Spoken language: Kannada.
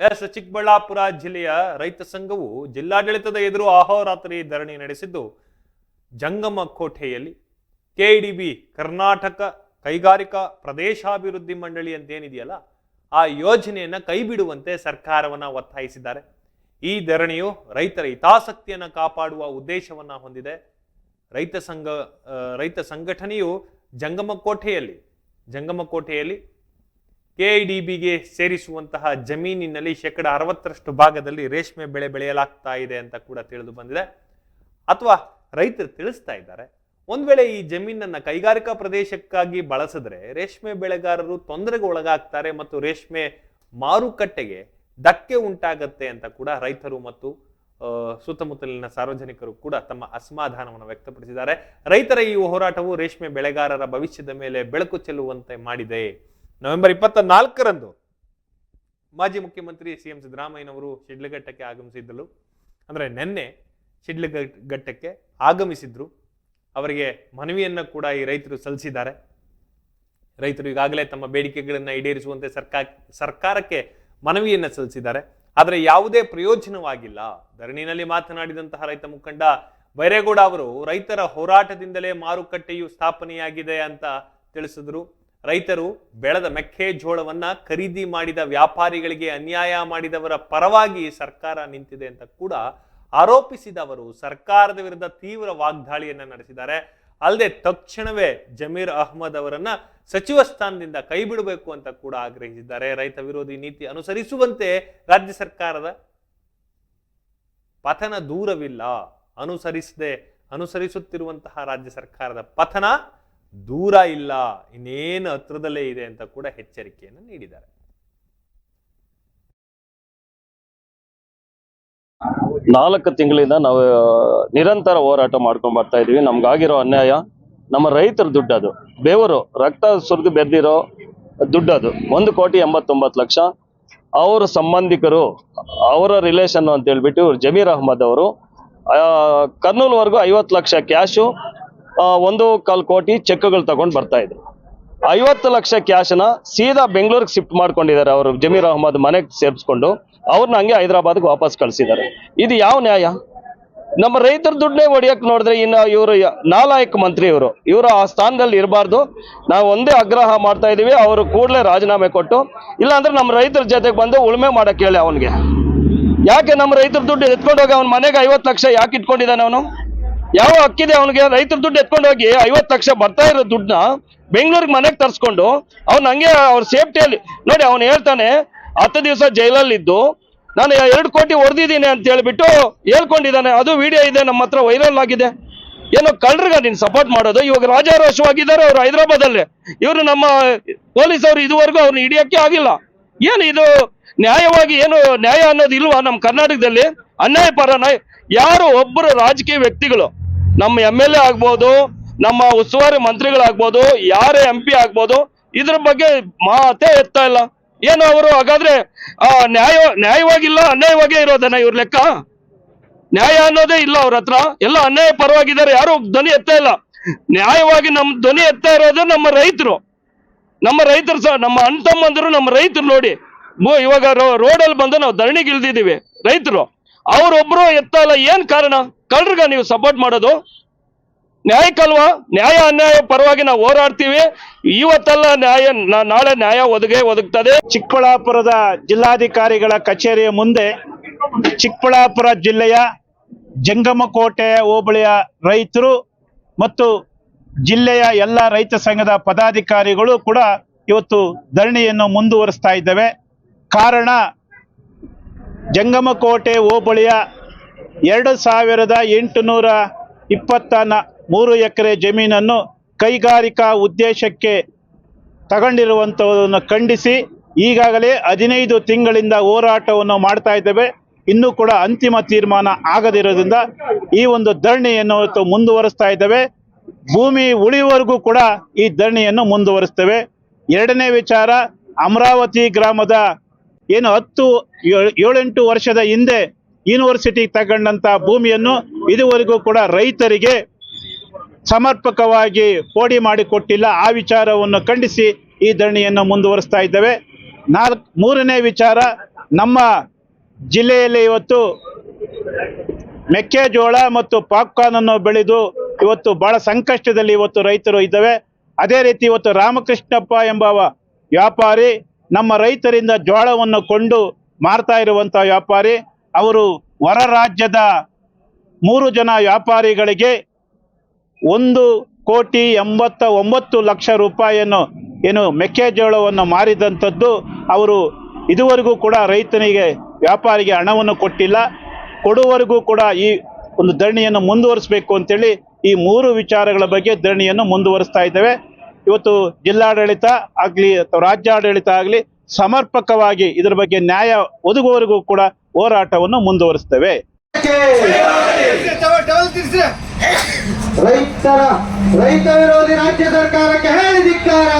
ಎಸ್ ಚಿಕ್ಕಬಳ್ಳಾಪುರ ಜಿಲ್ಲೆಯ ರೈತ ಸಂಘವು ಜಿಲ್ಲಾಡಳಿತದ ಎದುರು ಅಹೋರಾತ್ರಿ ಧರಣಿ ನಡೆಸಿದ್ದು, ಜಂಗಮ ಕೋಟೆಯಲ್ಲಿ ಕೆಡಿಬಿ ಕರ್ನಾಟಕ ಕೈಗಾರಿಕಾ ಪ್ರದೇಶಾಭಿವೃದ್ಧಿ ಮಂಡಳಿ ಅಂತ ಏನಿದೆಯಲ್ಲ ಆ ಯೋಜನೆಯನ್ನ ಕೈಬಿಡುವಂತೆ ಸರ್ಕಾರವನ್ನ ಒತ್ತಾಯಿಸಿದ್ದಾರೆ. ಈ ಧರಣಿಯು ರೈತರ ಹಿತಾಸಕ್ತಿಯನ್ನು ಕಾಪಾಡುವ ಉದ್ದೇಶವನ್ನ ಹೊಂದಿದೆ. ರೈತ ಸಂಘ, ರೈತ ಸಂಘಟನೆಯು ಜಂಗಮ ಕೋಟೆಯಲ್ಲಿ ಜಂಗಮ ಕೋಟೆಯಲ್ಲಿ ಕೆಐಡಿಬಿಗೆ ಸೇರಿಸುವಂತಹ ಜಮೀನಿನಲ್ಲಿ ಶೇಕಡ ಅರವತ್ತರಷ್ಟು ಭಾಗದಲ್ಲಿ ರೇಷ್ಮೆ ಬೆಳೆ ಬೆಳೆಯಲಾಗ್ತಾ ಇದೆ ಅಂತ ಕೂಡ ತಿಳಿದು ಬಂದಿದೆ. ಅಥವಾ ರೈತರು ತಿಳಿಸ್ತಾ ಇದ್ದಾರೆ. ಒಂದ್ ವೇಳೆ ಈ ಜಮೀನನ್ನ ಕೈಗಾರಿಕಾ ಪ್ರದೇಶಕ್ಕಾಗಿ ಬಳಸಿದ್ರೆ ರೇಷ್ಮೆ ಬೆಳೆಗಾರರು ತೊಂದರೆಗೆ ಒಳಗಾಗ್ತಾರೆ ಮತ್ತು ರೇಷ್ಮೆ ಮಾರುಕಟ್ಟೆಗೆ ಧಕ್ಕೆ ಉಂಟಾಗತ್ತೆ ಅಂತ ಕೂಡ ರೈತರು ಮತ್ತು ಸುತ್ತಮುತ್ತಲಿನ ಸಾರ್ವಜನಿಕರು ಕೂಡ ತಮ್ಮ ಅಸಮಾಧಾನವನ್ನು ವ್ಯಕ್ತಪಡಿಸಿದ್ದಾರೆ. ರೈತರ ಈ ಹೋರಾಟವು ರೇಷ್ಮೆ ಬೆಳೆಗಾರರ ಭವಿಷ್ಯದ ಮೇಲೆ ಬೆಳಕು ಚೆಲ್ಲುವಂತೆ ಮಾಡಿದೆ. ನವೆಂಬರ್ ಇಪ್ಪತ್ತ ನಾಲ್ಕರಂದು ಮಾಜಿ ಮುಖ್ಯಮಂತ್ರಿ ಸಿ ಎಂ ಸಿದ್ದರಾಮಯ್ಯನವರು ಶಿಡ್ಲಘಟ್ಟಕ್ಕೆ ಆಗಮಿಸಿದ್ದಲು ಅಂದರೆ ನಿನ್ನೆ ಶಿಡ್ಲಘಟ್ಟಕ್ಕೆ ಆಗಮಿಸಿದ್ರು. ಅವರಿಗೆ ಮನವಿಯನ್ನು ಕೂಡ ಈ ರೈತರು ಸಲ್ಲಿಸಿದ್ದಾರೆ. ರೈತರು ಈಗಾಗಲೇ ತಮ್ಮ ಬೇಡಿಕೆಗಳನ್ನು ಈಡೇರಿಸುವಂತೆ ಸರ್ಕಾರ ಸರ್ಕಾರಕ್ಕೆ ಮನವಿಯನ್ನು ಸಲ್ಲಿಸಿದ್ದಾರೆ. ಆದರೆ ಯಾವುದೇ ಪ್ರಯೋಜನವಾಗಿಲ್ಲ. ಧರಣಿನಲ್ಲಿ ಮಾತನಾಡಿದಂತಹ ರೈತ ಮುಖಂಡ ಬೈರೇಗೌಡ ಅವರು, ರೈತರ ಹೋರಾಟದಿಂದಲೇ ಮಾರುಕಟ್ಟೆಯು ಸ್ಥಾಪನೆಯಾಗಿದೆ ಅಂತ ತಿಳಿಸಿದ್ರು. ರೈತರು ಬೆಳೆದ ಮೆಕ್ಕೆಜೋಳವನ್ನ ಖರೀದಿ ಮಾಡಿದ ವ್ಯಾಪಾರಿಗಳಿಗೆ ಅನ್ಯಾಯ ಮಾಡಿದವರ ಪರವಾಗಿ ಸರ್ಕಾರ ನಿಂತಿದೆ ಅಂತ ಕೂಡ ಆರೋಪಿಸಿದ ಅವರು ಸರ್ಕಾರದ ವಿರುದ್ಧ ತೀವ್ರ ವಾಗ್ದಾಳಿಯನ್ನ ನಡೆಸಿದ್ದಾರೆ. ಅಲ್ಲದೆ ತಕ್ಷಣವೇ ಜಮೀರ್ ಅಹ್ಮದ್ ಅವರನ್ನ ಸಚಿವ ಸ್ಥಾನದಿಂದ ಕೈ ಬಿಡಬೇಕು ಅಂತ ಕೂಡ ಆಗ್ರಹಿಸಿದ್ದಾರೆ. ರೈತ ವಿರೋಧಿ ನೀತಿ ಅನುಸರಿಸುವಂತೆ ರಾಜ್ಯ ಸರ್ಕಾರದ ಪತನ ದೂರವಿಲ್ಲ. ಅನುಸರಿಸದೆ, ಅನುಸರಿಸುತ್ತಿರುವಂತಹ ರಾಜ್ಯ ಸರ್ಕಾರದ ಪತನ ದೂರ ಇಲ್ಲ, ಇನ್ನೇನು ಹತ್ರದಲ್ಲೇ ಇದೆ ಅಂತ ಕೂಡ ಎಚ್ಚರಿಕೆಯನ್ನು ನೀಡಿದ್ದಾರೆ. ನಾಲ್ಕು ತಿಂಗಳಿಂದ ನಾವು ನಿರಂತರ ಹೋರಾಟ ಮಾಡ್ಕೊಂಡು ಬರ್ತಾ ಇದೀವಿ. ನಮ್ಗಾಗಿರೋ ಅನ್ಯಾಯ, ನಮ್ಮ ರೈತರ ದುಡ್ಡು ಅದು. ಬೇವರು ರಕ್ತ ಸುರಿದು ಬೆದ್ದಿರೋ ದುಡ್ಡು ಅದು. ಒಂದು ಕೋಟಿ ಎಂಬತ್ತೊಂಬತ್ತು ಲಕ್ಷ. ಅವರ ಸಂಬಂಧಿಕರು, ಅವರ ರಿಲೇಷನ್ ಅಂತ ಹೇಳ್ಬಿಟ್ಟು ಜಮೀರ್ ಅಹ್ಮದ್ ಅವರು ಕರ್ನೂಲ್ವರೆಗೂ ಐವತ್ತು ಲಕ್ಷ ಕ್ಯಾಶು ಒಂದು ಕಾಲು ಕೋಟಿ ಚೆಕ್ಗಳು ತಗೊಂಡು ಬರ್ತಾ ಇದ್ರು. ಐವತ್ತು ಲಕ್ಷ ಕ್ಯಾಶನ ಸೀದಾ ಬೆಂಗಳೂರಿಗೆ ಶಿಫ್ಟ್ ಮಾಡ್ಕೊಂಡಿದ್ದಾರೆ ಅವರು ಜಮೀರ್ ಅಹ್ಮದ್ ಮನೆಗೆ ಸೇರಿಸ್ಕೊಂಡು. ಅವ್ರನ್ನ ಹಂಗೆ ಹೈದರಾಬಾದ್ಗೆ ವಾಪಸ್ ಕಳಿಸಿದ್ದಾರೆ. ಇದು ಯಾವ ನ್ಯಾಯ? ನಮ್ಮ ರೈತರ ದುಡ್ಡನ್ನೇ ಹೊಡಿಯಕ್ ನೋಡಿದ್ರೆ ಇನ್ನು ಇವರು ನಾಲಾಯಕ್ ಮಂತ್ರಿ ಇವರು. ಇವರು ಆ ಸ್ಥಾನದಲ್ಲಿ ಇರಬಾರ್ದು. ನಾವು ಒಂದೇ ಆಗ್ರಹ ಮಾಡ್ತಾ ಇದೀವಿ ಅವರು ಕೂಡಲೇ ರಾಜೀನಾಮೆ ಕೊಟ್ಟು. ಇಲ್ಲಾಂದ್ರೆ ನಮ್ಮ ರೈತರ ಜೊತೆಗೆ ಬಂದು ಉಳುಮೆ ಮಾಡಕ್ಕೆ ಹೇಳಿ ಅವನಿಗೆ. ಯಾಕೆ ನಮ್ಮ ರೈತರ ದುಡ್ಡು ಎತ್ಕೊಂಡು ಹೋಗಿ ಅವ್ನ ಮನೆಗೆ ಐವತ್ತು ಲಕ್ಷ ಯಾಕೆ ಇಟ್ಕೊಂಡಿದ್ದಾನೆ ಅವನು? ಯಾವ ಹಕ್ಕಿದೆ ಅವನಿಗೆ? ರೈತರ ದುಡ್ಡು ಎತ್ಕೊಂಡು ಹೋಗಿ ಐವತ್ತು ಲಕ್ಷ ಬರ್ತಾ ಇರೋ ದುಡ್ಡನ್ನ ಬೆಂಗಳೂರಿಗೆ ಮನೆಗೆ ತರಿಸ್ಕೊಂಡು ಅವ್ನು ಹಂಗೆ ಅವ್ರ ಸೇಫ್ಟಿಯಲ್ಲಿ ನೋಡಿ, ಅವನು ಹೇಳ್ತಾನೆ, ಹತ್ತು ದಿವಸ ಜೈಲಲ್ಲಿದ್ದು, ನಾನು ಎರಡು ಕೋಟಿ ಹೊಡೆದಿದ್ದೀನಿ ಅಂತ ಹೇಳ್ಬಿಟ್ಟು ಹೇಳ್ಕೊಂಡಿದ್ದಾನೆ. ಅದು ವಿಡಿಯೋ ಇದೆ, ನಮ್ಮ ಹತ್ರ ವೈರಲ್ ಆಗಿದೆ. ಏನೋ ಕಳ್ರಿಗ ನೀನು ಸಪೋರ್ಟ್ ಮಾಡೋದು? ಇವಾಗ ರಾಜಾರೋಷವಾಗಿದ್ದಾರೆ ಅವರು ಹೈದರಾಬಾದಲ್ಲಿ. ಇವರು ನಮ್ಮ ಪೊಲೀಸ್ ಅವರು ಇದುವರೆಗೂ ಅವ್ರನ್ನ ಹಿಡಿಯೋಕ್ಕೆ ಆಗಿಲ್ಲ. ಏನು ಇದು? ನ್ಯಾಯವಾಗಿ ಏನು ನ್ಯಾಯ ಅನ್ನೋದು ಇಲ್ವಾ ನಮ್ಮ ಕರ್ನಾಟಕದಲ್ಲಿ? ಅನ್ಯಾಯ ಪರ ಯಾರು ಒಬ್ಬರು ರಾಜಕೀಯ ವ್ಯಕ್ತಿಗಳು ನಮ್ಮ ಎಂ ಎಲ್ ಎ ಆಗ್ಬೋದು, ನಮ್ಮ ಉಸ್ತುವಾರಿ ಮಂತ್ರಿಗಳಾಗ್ಬೋದು, ಯಾರೇ ಎಂ ಪಿ ಆಗ್ಬೋದು, ಇದ್ರ ಬಗ್ಗೆ ಮಾತೇ ಎತ್ತಾ ಇಲ್ಲ. ಏನು ಅವರು ಹಾಗಾದ್ರೆ, ಆ, ನ್ಯಾಯ, ನ್ಯಾಯವಾಗಿಲ್ಲ, ಅನ್ಯಾಯವಾಗೇ ಇರೋದನ್ನ ಇವ್ರ ಲೆಕ್ಕ? ನ್ಯಾಯ ಅನ್ನೋದೇ ಇಲ್ಲ ಅವ್ರ ಹತ್ರ. ಎಲ್ಲ ಅನ್ಯಾಯ ಪರವಾಗಿದ್ದಾರೆ, ಯಾರು ಧ್ವನಿ ಎತ್ತಾ ಇಲ್ಲ. ನ್ಯಾಯವಾಗಿ ನಮ್ ಧ್ವನಿ ಎತ್ತಾ ಇರೋದು ನಮ್ಮ ರೈತರು. ನಮ್ಮ ರೈತರು ಸಹ, ನಮ್ಮ ಅಣ್ಣ ತಮ್ಮಂದಿರು ನಮ್ಮ ರೈತರು ನೋಡಿ. ಇವಾಗ ರೋಡಲ್ಲಿ ಬಂದು ನಾವು ಧರಣಿಗೆ ಇಳ್ದಿದ್ದೀವಿ ರೈತರು. ಅವ್ರೊಬ್ರು ಎತ್ತಲ್ಲ ಏನ್ ಕಾರಣ? ಕಳ್ರಿಗ ನೀವು ಸಪೋರ್ಟ್ ಮಾಡೋದು? ನ್ಯಾಯಕ್ಕಲ್ವಾ ನ್ಯಾಯ ಅನ್ಯಾಯ ಪರವಾಗಿ ನಾವು ಹೋರಾಡ್ತೀವಿ. ಇವತ್ತೆಲ್ಲ ನ್ಯಾಯ ನಾಳೆ ನ್ಯಾಯ ಒದಗೇ ಒದಗ್ತದೆ. ಚಿಕ್ಕಬಳ್ಳಾಪುರದ ಜಿಲ್ಲಾಧಿಕಾರಿಗಳ ಕಚೇರಿಯ ಮುಂದೆ ಚಿಕ್ಕಬಳ್ಳಾಪುರ ಜಿಲ್ಲೆಯ ಜಂಗಮಕೋಟೆ ಹೋಬಳಿಯ ರೈತರು ಮತ್ತು ಜಿಲ್ಲೆಯ ಎಲ್ಲ ರೈತ ಸಂಘದ ಪದಾಧಿಕಾರಿಗಳು ಕೂಡ ಇವತ್ತು ಧರಣಿಯನ್ನು ಮುಂದುವರಿಸ್ತಾ ಇದ್ದೇವೆ. ಕಾರಣ ಜಂಗಮಕೋಟೆ ಹೋಬಳಿಯ ಎರಡು ಸಾವಿರದ ಎಂಟುನೂರ ಇಪ್ಪತ್ತ ಮೂರು ಎಕರೆ ಜಮೀನನ್ನು ಕೈಗಾರಿಕಾ ಉದ್ದೇಶಕ್ಕೆ ತಗೊಂಡಿರುವಂಥವನ್ನು ಖಂಡಿಸಿ ಈಗಾಗಲೇ ಹದಿನೈದು ತಿಂಗಳಿಂದ ಹೋರಾಟವನ್ನು ಮಾಡ್ತಾ ಇದ್ದೇವೆ. ಇನ್ನೂ ಕೂಡ ಅಂತಿಮ ತೀರ್ಮಾನ ಆಗದಿರೋದ್ರಿಂದ ಈ ಒಂದು ಧರಣಿಯನ್ನು ಮುಂದುವರಿಸ್ತಾ ಇದ್ದೇವೆ. ಭೂಮಿ ಉಳಿಯುವವರೆಗೂ ಕೂಡ ಈ ಧರಣಿಯನ್ನು ಮುಂದುವರಿಸ್ತೇವೆ. ಎರಡನೇ ವಿಚಾರ, ಅಮರಾವತಿ ಗ್ರಾಮದ ಏನು ಹತ್ತು, ಏಳ್- ಏಳೆಂಟು ವರ್ಷದ ಹಿಂದೆ ಯೂನಿವರ್ಸಿಟಿ ತಗೊಂಡಂತ ಭೂಮಿಯನ್ನು ಇದುವರೆಗೂ ಕೂಡ ರೈತರಿಗೆ ಸಮರ್ಪಕವಾಗಿ ಪೋಡಿ ಮಾಡಿಕೊಟ್ಟಿಲ್ಲ ಆ ವಿಚಾರವನ್ನು ಖಂಡಿಸಿ ಈ ಧರಣಿಯನ್ನು ಮುಂದುವರಿಸ್ತಾ ಇದ್ದೇವೆ. ನಾಲ್ಕು, ಮೂರನೇ ವಿಚಾರ, ನಮ್ಮ ಜಿಲ್ಲೆಯಲ್ಲಿ ಇವತ್ತು ಮೆಕ್ಕೆಜೋಳ ಮತ್ತು ಪಾಪ್ಕಾರ್ನ್ ಅನ್ನು ಬೆಳೆದು ಇವತ್ತು ಬಹಳ ಸಂಕಷ್ಟದಲ್ಲಿ ಇವತ್ತು ರೈತರು ಇದ್ದಾವೆ. ಅದೇ ರೀತಿ ಇವತ್ತು ರಾಮಕೃಷ್ಣಪ್ಪ ಎಂಬ ವ್ಯಾಪಾರಿ ನಮ್ಮ ರೈತರಿಂದ ಜೋಳವನ್ನು ಕೊಂಡು ಮಾರ್ತಾ ಇರುವಂಥ ವ್ಯಾಪಾರಿ, ಅವರು ಹೊರ ರಾಜ್ಯದ ಮೂರು ಜನ ವ್ಯಾಪಾರಿಗಳಿಗೆ ಒಂದು ಕೋಟಿ ಎಂಬತ್ತ ಒಂಬತ್ತು ಲಕ್ಷ ರೂಪಾಯಿಯನ್ನು ಏನು ಮೆಕ್ಕೆಜೋಳವನ್ನು ಮಾರಿದಂಥದ್ದು ಅವರು ಇದುವರೆಗೂ ಕೂಡ ರೈತನಿಗೆ, ವ್ಯಾಪಾರಿಗೆ ಹಣವನ್ನು ಕೊಟ್ಟಿಲ್ಲ. ಕೊಡುವವರೆಗೂ ಕೂಡ ಈ ಒಂದು ಧರಣಿಯನ್ನು ಮುಂದುವರಿಸಬೇಕು ಅಂತೇಳಿ ಈ ಮೂರು ವಿಚಾರಗಳ ಬಗ್ಗೆ ಧರಣಿಯನ್ನು ಮುಂದುವರಿಸ್ತಾ ಇದ್ದೇವೆ. ಇವತ್ತು ಜಿಲ್ಲಾಡಳಿತ ಆಗಲಿ ಅಥವಾ ರಾಜ್ಯಾಡಳಿತ ಆಗಲಿ ಸಮರ್ಪಕವಾಗಿ ಇದರ ಬಗ್ಗೆ ನ್ಯಾಯ ಒದಗುವವರೆಗೂ ಕೂಡ ಹೋರಾಟವನ್ನು ಮುಂದುವರಿಸುತ್ತೇವೆ ರೈತರ, ರೈತ ವಿರೋಧಿ ರಾಜ್ಯ ಸರ್ಕಾರಕ್ಕೆ ಹೇಳಿ ಧಿಕ್ಕಾರ.